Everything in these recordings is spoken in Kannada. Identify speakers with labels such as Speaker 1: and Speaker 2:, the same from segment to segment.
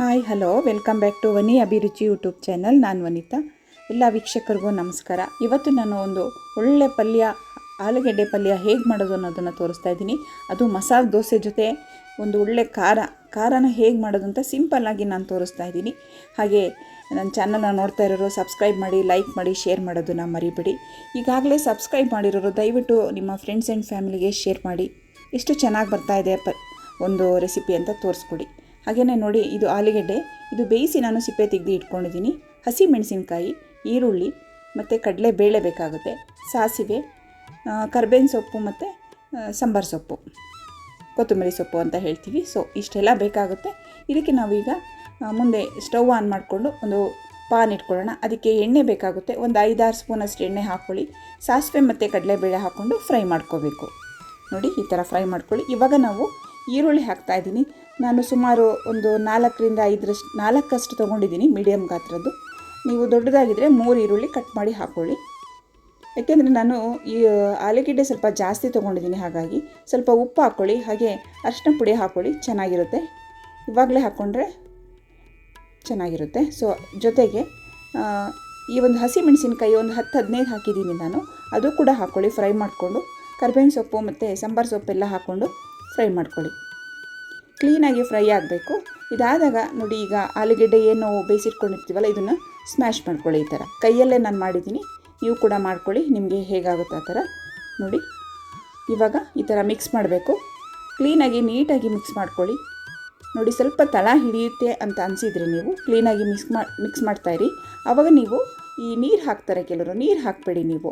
Speaker 1: Hi, hello, welcome back to Vani Abhiruchi YouTube channel. ನಾನು ವನಿತಾ. ಎಲ್ಲ ವೀಕ್ಷಕರಿಗೂ ನಮಸ್ಕಾರ. ಇವತ್ತು ನಾನು ಒಂದು ಒಳ್ಳೆ ಪಲ್ಯ, ಆಲೂಗೆಡ್ಡೆ ಪಲ್ಯ ಹೇಗೆ ಮಾಡೋದು ಅನ್ನೋದನ್ನು ತೋರಿಸ್ತಾ ಇದ್ದೀನಿ. ಅದು ಮಸಾಲೆ ದೋಸೆ ಜೊತೆ ಒಂದು ಒಳ್ಳೆ ಖಾರ, ಖಾರನ ಹೇಗೆ ಮಾಡೋದು ಅಂತ ಸಿಂಪಲ್ಲಾಗಿ ನಾನು ತೋರಿಸ್ತಾ ಇದ್ದೀನಿ. ಹಾಗೆ ನನ್ನ ಚಾನಲ್ನ ನೋಡ್ತಾ ಇರೋರು, ಸಬ್ಸ್ಕ್ರೈಬ್ ಮಾಡಿ, ಲೈಕ್ ಮಾಡಿ, ಶೇರ್ ಮಾಡೋದನ್ನು ಮರಿಬೇಡಿ. ಈಗಾಗಲೇ ಸಬ್ಸ್ಕ್ರೈಬ್ ಮಾಡಿರೋರು ದಯವಿಟ್ಟು ನಿಮ್ಮ ಫ್ರೆಂಡ್ಸ್ ಆ್ಯಂಡ್ ಫ್ಯಾಮಿಲಿಗೆ ಶೇರ್ ಮಾಡಿ. ಎಷ್ಟು ಚೆನ್ನಾಗಿ ಬರ್ತಾ ಇದೆ ಪ, ಒಂದು ರೆಸಿಪಿ ಅಂತ ತೋರಿಸ್ಕೊಡಿ. ಹಾಗೆಯೇ ನೋಡಿ, ಇದು ಆಲೂಗೆಡ್ಡೆ. ಇದು ಬೇಯಿಸಿ ನಾನು ಸಿಪ್ಪೆ ತೆಗೆದು ಇಟ್ಕೊಂಡಿದ್ದೀನಿ. ಹಸಿ ಮೆಣಸಿನಕಾಯಿ, ಈರುಳ್ಳಿ ಮತ್ತು ಕಡಲೆ ಬೇಳೆ ಬೇಕಾಗುತ್ತೆ. ಸಾಸಿವೆ ಕರ್ಬೇವಿನ ಸೊಪ್ಪು ಮತ್ತು ಸಾಂಬಾರ್ ಸೊಪ್ಪು. ಕೊತ್ತಂಬರಿ ಸೊಪ್ಪು ಅಂತ ಹೇಳ್ತೀವಿ. ಸೊ ಇಷ್ಟೆಲ್ಲ ಬೇಕಾಗುತ್ತೆ. ಇದಕ್ಕೆ ನಾವೀಗ ಮುಂದೆ ಸ್ಟವ್ ಆನ್ ಮಾಡಿಕೊಂಡು ಒಂದು ಪಾನ್ ಇಟ್ಕೊಳ್ಳೋಣ. ಅದಕ್ಕೆ ಎಣ್ಣೆ ಬೇಕಾಗುತ್ತೆ. ಒಂದು ಐದಾರು ಸ್ಪೂನಷ್ಟು ಎಣ್ಣೆ ಹಾಕ್ಕೊಳ್ಳಿ ಸಾಸಿವೆ ಮತ್ತು ಕಡಲೆಬೇಳೆ ಹಾಕ್ಕೊಂಡು ಫ್ರೈ ಮಾಡ್ಕೋಬೇಕು. ನೋಡಿ, ಈ ಥರ ಫ್ರೈ ಮಾಡ್ಕೊಳ್ಳಿ. ಇವಾಗ ನಾವು ಈರುಳ್ಳಿ ಹಾಕ್ತಾ ಇದ್ದೀನಿ. ನಾನು ಸುಮಾರು ಒಂದು ನಾಲ್ಕರಿಂದ ಐದರಷ್ಟು, ನಾಲ್ಕಷ್ಟು ತೊಗೊಂಡಿದ್ದೀನಿ ಮೀಡಿಯಮ್ ಗಾತ್ರದ್ದು. ನೀವು ದೊಡ್ಡದಾಗಿದ್ದರೆ ಮೂರು ಈರುಳ್ಳಿ ಕಟ್ ಮಾಡಿ ಹಾಕ್ಕೊಳ್ಳಿ ಯಾಕೆಂದರೆ ನಾನು ಈ ಆಲೂಗೆಡ್ಡೆ ಸ್ವಲ್ಪ ಜಾಸ್ತಿ ತೊಗೊಂಡಿದ್ದೀನಿ, ಹಾಗಾಗಿ ಸ್ವಲ್ಪ ಉಪ್ಪು ಹಾಕ್ಕೊಳ್ಳಿ ಹಾಗೆ ಅರಿಶಿನ ಪುಡಿ ಹಾಕ್ಕೊಳ್ಳಿ ಚೆನ್ನಾಗಿರುತ್ತೆ. ಇವಾಗಲೇ ಹಾಕ್ಕೊಂಡ್ರೆ ಚೆನ್ನಾಗಿರುತ್ತೆ. ಸೊ, ಜೊತೆಗೆ ಈ ಒಂದು ಹಸಿ ಮೆಣಸಿನ್ಕಾಯಿ ಒಂದು ಹತ್ತು, ಹದಿನೈದು ಹಾಕಿದ್ದೀನಿ ನಾನು. ಅದು ಕೂಡ ಹಾಕ್ಕೊಳ್ಳಿ ಫ್ರೈ ಮಾಡಿಕೊಂಡು. ಕರ್ಬೇವಿನ ಸೊಪ್ಪು ಮತ್ತು ಸಾಂಬಾರು ಸೊಪ್ಪೆಲ್ಲ ಹಾಕ್ಕೊಂಡು ಫ್ರೈ ಮಾಡ್ಕೊಳ್ಳಿ. ಕ್ಲೀನಾಗಿ ಫ್ರೈ ಆಗಬೇಕು. ಇದಾದಾಗ ನೋಡಿ ಈಗ ಆಲೂಗೆಡ್ಡೆ ಏನು ಬೇಯಿಸಿಟ್ಕೊಂಡಿರ್ತೀವಲ್ಲ, ಇದನ್ನು ಸ್ಮ್ಯಾಶ್ ಮಾಡ್ಕೊಳ್ಳಿ ಈ ಥರ. ಕೈಯಲ್ಲೇ ನಾನು ಮಾಡಿದ್ದೀನಿ. ನೀವು ಕೂಡ ಮಾಡ್ಕೊಳ್ಳಿ, ನಿಮಗೆ ಹೇಗಾಗುತ್ತೆ ಆ ಥರ. ನೋಡಿ, ಇವಾಗ ಈ ಥರ ಮಿಕ್ಸ್ ಮಾಡಬೇಕು. ಕ್ಲೀನಾಗಿ ನೀಟಾಗಿ ಮಿಕ್ಸ್ ಮಾಡ್ಕೊಳ್ಳಿ. ನೋಡಿ, ಸ್ವಲ್ಪ ತಳ ಹಿಡಿಯುತ್ತೆ ಅಂತ ಅನಿಸಿದರೆ ನೀವು ಕ್ಲೀನಾಗಿ ಮಿಕ್ಸ್ ಮಾ ಮಿಕ್ಸ್ ಮಾಡ್ತಾಯಿರಿ ಆವಾಗ ನೀವು ಈ ನೀರು ಹಾಕ್ತಾರೆ ಕೆಲವರು, ನೀರು ಹಾಕಬೇಡಿ ನೀವು.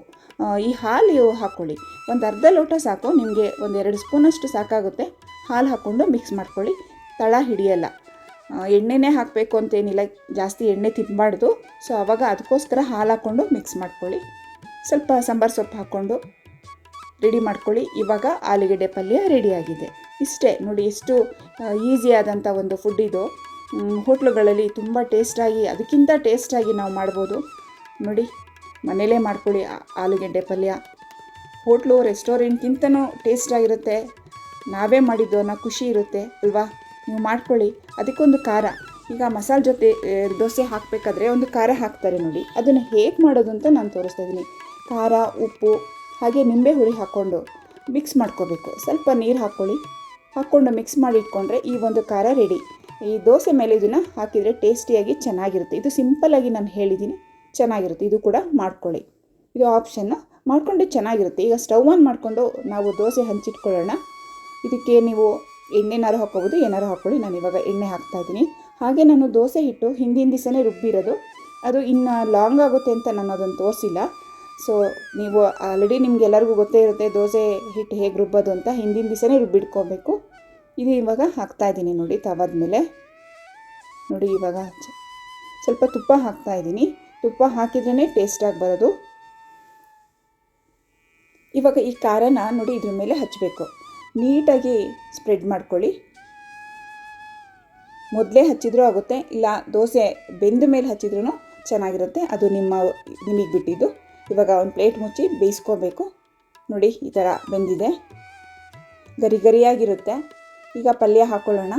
Speaker 1: ಈ ಹಾಲು ಹಾಕ್ಕೊಳ್ಳಿ ಒಂದು ಅರ್ಧ ಲೋಟ ಸಾಕು, ನಿಮಗೆ ಒಂದು ಎರಡು ಸ್ಪೂನಷ್ಟು ಸಾಕಾಗುತ್ತೆ. ಹಾಲು ಹಾಕ್ಕೊಂಡು ಮಿಕ್ಸ್ ಮಾಡ್ಕೊಳ್ಳಿ. ತಳ ಹಿಡಿಯಲ್ಲ. ಎಣ್ಣೆನೇ ಹಾಕಬೇಕು ಅಂತೇನಿಲ್ಲ, ಜಾಸ್ತಿ ಎಣ್ಣೆ ತಿನ್ನಬಾರ್ದು ಸೊ ಆವಾಗ ಅದಕ್ಕೋಸ್ಕರ ಹಾಲು ಹಾಕ್ಕೊಂಡು ಮಿಕ್ಸ್ ಮಾಡ್ಕೊಳ್ಳಿ. ಸ್ವಲ್ಪ ಸಾಂಬಾರು ಸೊಪ್ಪು ಹಾಕ್ಕೊಂಡು ರೆಡಿ ಮಾಡ್ಕೊಳ್ಳಿ. ಇವಾಗ ಆಲೂಗೆಡ್ಡೆ ಪಲ್ಯ ರೆಡಿಯಾಗಿದೆ ಇಷ್ಟೇ, ನೋಡಿ ಎಷ್ಟು ಈಸಿಯಾದಂಥ ಒಂದು ಫುಡ್ ಇದು. ಹೋಟ್ಲುಗಳಲ್ಲಿ ತುಂಬ ಟೇಸ್ಟಾಗಿ ಅದಕ್ಕಿಂತ ಟೇಸ್ಟಾಗಿ ನಾವು ಮಾಡ್ಬೋದು. ನೋಡಿ, ಮನೇಲೇ ಮಾಡ್ಕೊಳ್ಳಿ ಆಲೂಗೆಡ್ಡೆ ಪಲ್ಯ. ಹೋಟ್ಲು ರೆಸ್ಟೋರೆಂಟ್ಗಿಂತನೂ ಟೇಸ್ಟಾಗಿರುತ್ತೆ ನಾವೇ ಮಾಡಿದ್ದು ಅನ್ನೋ ಖುಷಿ ಇರುತ್ತೆ, ಅಲ್ವಾ? ನೀವು ಮಾಡ್ಕೊಳ್ಳಿ. ಅದಕ್ಕೊಂದು ಖಾರ. ಈಗ ಮಸಾಲೆ ಜೊತೆ ದೋಸೆ ಹಾಕಬೇಕಾದ್ರೆ ಒಂದು ಖಾರ ಹಾಕ್ತಾರೆ ನೋಡಿ. ಅದನ್ನು ಹೇಗೆ ಮಾಡೋದು ಅಂತ ನಾನು ತೋರಿಸ್ತಾ ಇದ್ದೀನಿ. ಖಾರ, ಉಪ್ಪು, ಹಾಗೆ ನಿಂಬೆ ಹುಳಿ ಹಾಕ್ಕೊಂಡು ಮಿಕ್ಸ್ ಮಾಡ್ಕೋಬೇಕು. ಸ್ವಲ್ಪ ನೀರು ಹಾಕ್ಕೊಳ್ಳಿ. ಹಾಕ್ಕೊಂಡು ಮಿಕ್ಸ್ ಮಾಡಿ ಇಟ್ಕೊಂಡ್ರೆ ಈ ಒಂದು ಖಾರ ರೆಡಿ ಈ ದೋಸೆ ಮೇಲೆ ಇದನ್ನು ಹಾಕಿದರೆ ಟೇಸ್ಟಿಯಾಗಿ ಚೆನ್ನಾಗಿರುತ್ತೆ. ಇದು ಸಿಂಪಲ್ಲಾಗಿ ನಾನು ಹೇಳಿದ್ದೀನಿ. ಚೆನ್ನಾಗಿರುತ್ತೆ. ಇದು ಕೂಡ ಮಾಡ್ಕೊಳ್ಳಿ. ಇದು ಆಪ್ಷನ್ನು ಮಾಡಿಕೊಂಡು ಚೆನ್ನಾಗಿರುತ್ತೆ. ಈಗ ಸ್ಟವ್ ಆನ್ ಮಾಡಿಕೊಂಡು ನಾವು ದೋಸೆ ಹಂಚಿಟ್ಕೊಳ್ಳೋಣ. ಇದಕ್ಕೆ ನೀವು ಎಣ್ಣೆನಾರು ಹಾಕ್ಕೋಬೋದು, ಏನಾರು ಹಾಕ್ಕೊಳ್ಳಿ. ನಾನು ಇವಾಗ ಎಣ್ಣೆ ಹಾಕ್ತಾ ಇದ್ದೀನಿ. ಹಾಗೆ ನಾನು ದೋಸೆ ಹಿಟ್ಟು ಹಿಂದಿನ ದಿವಸನೇ ರುಬ್ಬಿರೋದು. ಅದು ಇನ್ನು ಲಾಂಗ್ ಆಗುತ್ತೆ ಅಂತ ನಾನು ಅದನ್ನು ತೋರಿಸಿಲ್ಲ. ಸೊ ನೀವು ಆಲ್ರೆಡಿ ನಿಮ್ಗೆಲ್ಲರಿಗೂ ಗೊತ್ತೇ ಇರುತ್ತೆ ದೋಸೆ ಹಿಟ್ಟು ಹೇಗೆ ರುಬ್ಬೋದು ಅಂತ. ಹಿಂದಿನ ದಿವಸನೇ ರುಬ್ಬಿಟ್ಕೋಬೇಕು. ಇದು ಇವಾಗ ಹಾಕ್ತಾ ಇದ್ದೀನಿ ನೋಡಿ ತವಾದ ಮೇಲೆ ನೋಡಿ ಇವಾಗ ಸ್ವಲ್ಪ ತುಪ್ಪ ಹಾಕ್ತಾ ಇದ್ದೀನಿ. ತುಪ್ಪ ಹಾಕಿದ್ರೇ ಟೇಸ್ಟಾಗಿ ಬರೋದು. ಇವಾಗ ಈ ಖಾರನ ನೋಡಿ ಇದ್ರ ಮೇಲೆ ಹಚ್ಚಬೇಕು ನೀಟಾಗಿ ಸ್ಪ್ರೆಡ್ ಮಾಡ್ಕೊಳ್ಳಿ. ಮೊದಲೇ ಹಚ್ಚಿದ್ರೂ ಆಗುತ್ತೆ, ಇಲ್ಲ ದೋಸೆ ಬೆಂದ ಮೇಲೆ ಹಚ್ಚಿದ್ರೂ ಚೆನ್ನಾಗಿರುತ್ತೆ. ಅದು ನಿಮ್ಮ, ನಿಮಗೆ ಬಿಟ್ಟಿದ್ದು. ಇವಾಗ ಒಂದು ಪ್ಲೇಟ್ ಮುಚ್ಚಿ ಬೇಯಿಸ್ಕೋಬೇಕು. ನೋಡಿ, ಈ ಥರ ಬೆಂದಿದೆ. ಗರಿ ಗರಿಯಾಗಿರುತ್ತೆ. ಈಗ ಪಲ್ಯ ಹಾಕ್ಕೊಳ್ಳೋಣ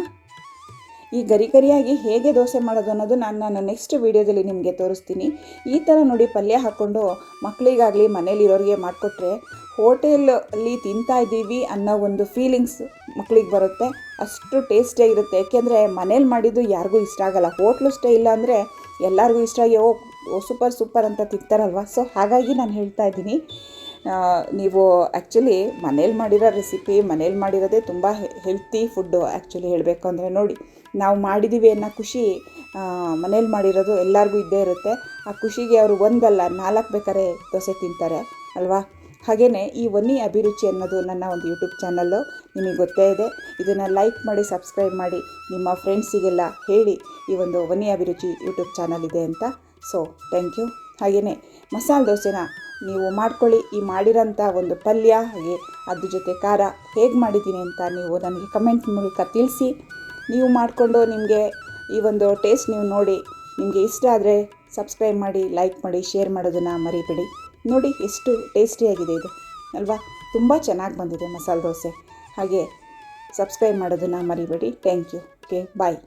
Speaker 1: ಈ ಗರಿ ಗರಿಯಾಗಿ ಹೇಗೆ ದೋಸೆ ಮಾಡೋದು ಅನ್ನೋದು ನಾನು ನನ್ನ ನೆಕ್ಸ್ಟ್ ವೀಡಿಯೋದಲ್ಲಿ ನಿಮಗೆ ತೋರಿಸ್ತೀನಿ. ಈ ಥರ ನೋಡಿ ಪಲ್ಯ ಹಾಕ್ಕೊಂಡು ಮಕ್ಕಳಿಗಾಗಲಿ ಮನೇಲಿರೋರಿಗೆ ಮಾಡಿಕೊಟ್ರೆ ಹೋಟೆಲಲ್ಲಿ ತಿಂತಾ ಇದ್ದೀವಿ ಅನ್ನೋ ಒಂದು ಫೀಲಿಂಗ್ಸ್ ಮಕ್ಕಳಿಗೆ ಬರುತ್ತೆ. ಅಷ್ಟು ಟೇಸ್ಟಿಯಾಗಿರುತ್ತೆ ಯಾಕೆಂದರೆ ಮನೇಲಿ ಮಾಡಿದ್ದು ಯಾರಿಗೂ ಇಷ್ಟ ಆಗಲ್ಲ. ಹೋಟ್ಲು ಸ್ಟೈಲ್ ಅಂದರೆ ಎಲ್ಲರಿಗೂ ಇಷ್ಟ. ಓ ಸೂಪರ್ ಸೂಪರ್ ಅಂತ ತಿಂತಾರಲ್ವ? ಸೊ ಹಾಗಾಗಿ ನಾನು ಹೇಳ್ತಾ ಇದ್ದೀನಿ. ನೀವು ಆ್ಯಕ್ಚುಲಿ ಮನೇಲಿ ಮಾಡಿರೋ ರೆಸಿಪಿ ಮನೇಲಿ ಮಾಡಿರೋದೇ ತುಂಬ ಹೆಲ್ತಿ ಫುಡ್ಡು ಆ್ಯಕ್ಚುಲಿ ಹೇಳಬೇಕು ಅಂದರೆ ನೋಡಿ. ನಾವು ಮಾಡಿದ್ದೀವಿ ಅನ್ನೋ ಖುಷಿ ಮನೇಲಿ ಮಾಡಿರೋದು ಎಲ್ಲರಿಗೂ ಇದ್ದೇ ಇರುತ್ತೆ. ಆ ಖುಷಿಗೆ ಅವರು ಒಂದಲ್ಲ, ನಾಲ್ಕು ಬೇಕಾದ್ರೆ ದೋಸೆ ತಿಂತಾರೆ, ಅಲ್ವಾ? ಹಾಗೆಯೇ ಈ ವನ್ನಿ ಅಭಿರುಚಿ ಅನ್ನೋದು ನನ್ನ ಒಂದು ಯೂಟ್ಯೂಬ್ ಚಾನಲ್ಲು ನಿಮಗೆ ಗೊತ್ತೇ ಇದೆ. ಇದನ್ನು ಲೈಕ್ ಮಾಡಿ, ಸಬ್ಸ್ಕ್ರೈಬ್ ಮಾಡಿ, ನಿಮ್ಮ ಫ್ರೆಂಡ್ಸಿಗೆಲ್ಲ ಹೇಳಿ ಈ ಒಂದು ಒನ್ನಿ ಅಭಿರುಚಿ ಯೂಟ್ಯೂಬ್ ಚಾನಲ್ ಇದೆ ಅಂತ. So, thank you. ಹಾಗೆಯೇ ಮಸಾಲೆ ದೋಸೆನ ನೀವು ಮಾಡ್ಕೊಳ್ಳಿ. ಈ ಮಾಡಿರೋಂಥ ಒಂದು ಪಲ್ಯ, ಹಾಗೆ ಅದ್ರ ಜೊತೆ ಖಾರ ಹೇಗೆ ಮಾಡಿದ್ದೀನಿ ಅಂತ ನೀವು ನನಗೆ ಕಮೆಂಟ್ ಮೂಲಕ ತಿಳಿಸಿ. ನೀವು ಮಾಡಿಕೊಂಡು ನಿಮಗೆ ಈ ಒಂದು ಟೇಸ್ಟ್ ನೀವು ನೋಡಿ ನಿಮಗೆ ಇಷ್ಟ ಆದರೆ ಸಬ್ಸ್ಕ್ರೈಬ್ ಮಾಡಿ, ಲೈಕ್ ಮಾಡಿ, ಶೇರ್ ಮಾಡೋದನ್ನು ಮರಿಬೇಡಿ. ನೋಡಿ ಎಷ್ಟು ಟೇಸ್ಟಿಯಾಗಿದೆ ಇದು, ಅಲ್ವಾ? ತುಂಬ ಚೆನ್ನಾಗಿ ಬಂದಿದೆ ಮಸಾಲೆ ದೋಸೆ. ಹಾಗೆ ಸಬ್ಸ್ಕ್ರೈಬ್ ಮಾಡೋದನ್ನು ಮರಿಬೇಡಿ. Thank you. Okay, bye.